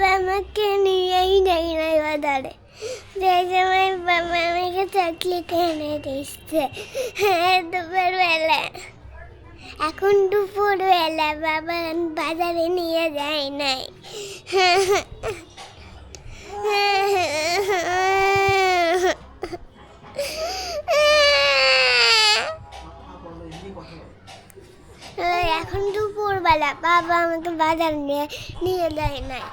বাবা আমাকে নিয়েই যায় না বাজারে। যে সময় বাবা আমাকে চকলেট এনে দিচ্ছে। হ্যাঁ দুপুরবেলা। এখন দুপুরবেলা, বাবা বাজারে নিয়ে যায় নাই। এখন দুপুরবেলা, বাবা আমাকে বাজার নিয়ে নিয়ে যায় নাই।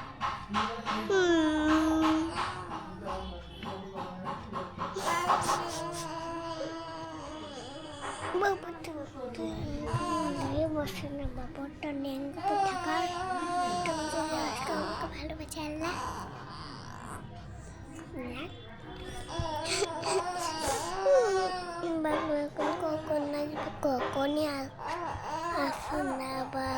বসে না বাবাটা নেঙ্গু থাকার ভালোবাসে আল্লাহ কখন আসবে কখনই আসুন না বাবা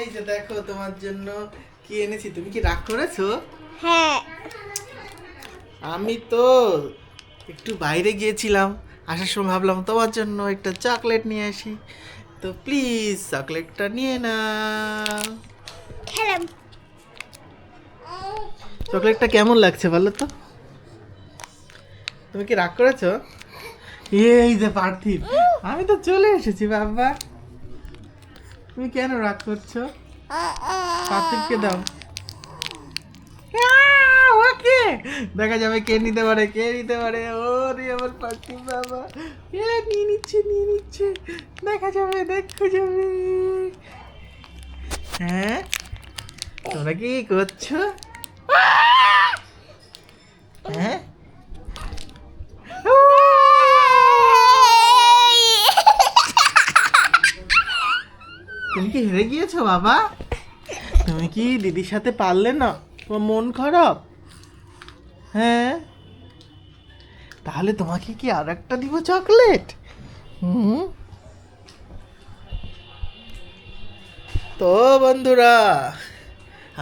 এই যে দেখো তোমার জন্য কি এনেছি। তুমি কি রাগ করেছ? হ্যাঁ। আমি তো একটু বাইরে গিয়েছিলাম আসার সময় ভাবলাম তোমার জন্য একটা চকলেট নিয়ে আসি। তো প্লিজ চকলেটটা নিয়ে না খেলাম। চকলেটটা কেমন লাগছে বলো তো? তুমি কি রাগ করেছ? এই যে পার্থিব আমি তো চলে এসেছি বাবা। তুমি কেন রাগ করছ? পার্থিবকে দাও। ওকে দেখা যাবে কে নিতে পারে, কে নিতে পারে। ও রে আমার পার্থিব বাবা। এ, নিয়ে নিচ্ছে নিয়ে নিচ্ছে। দেখা যাবে, দেখো যাবে। হ্যাঁ? তোমরা কি করছ? তুমি কি হেরে গিয়েছো, বাবা? তুমি কি দিদির সাথে পারলে না? তোমার মন খারাপ? হ্যাঁ? তাহলে তোমাকে কি আর একটা দিব চকলেট? হুম? তো বন্ধুরা,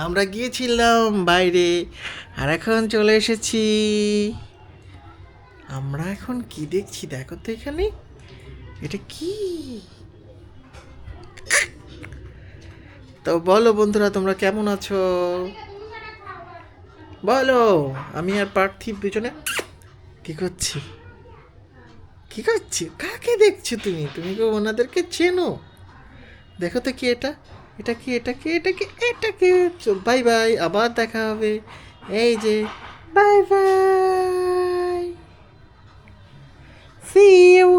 আমরা গিয়েছিলাম বাইরে, আর এখন চলে এসেছি। আমরা এখন কি দেখছি? দেখো তো এখানে। এটা কি? তো বলো বন্ধুরা, তোমরা কেমন আছো? বলো, আমি আর পার্থিব পিছনে কি করছি? কি করছি? কাকে দেখছ তুমি? তুমি কি ওনাদেরকে চেনো? দেখো তো কি এটা এটা কি এটা কি এটা কি এটা কি? বাই বাই আবার দেখা হবে। এই যে বাই বাই সি ইউ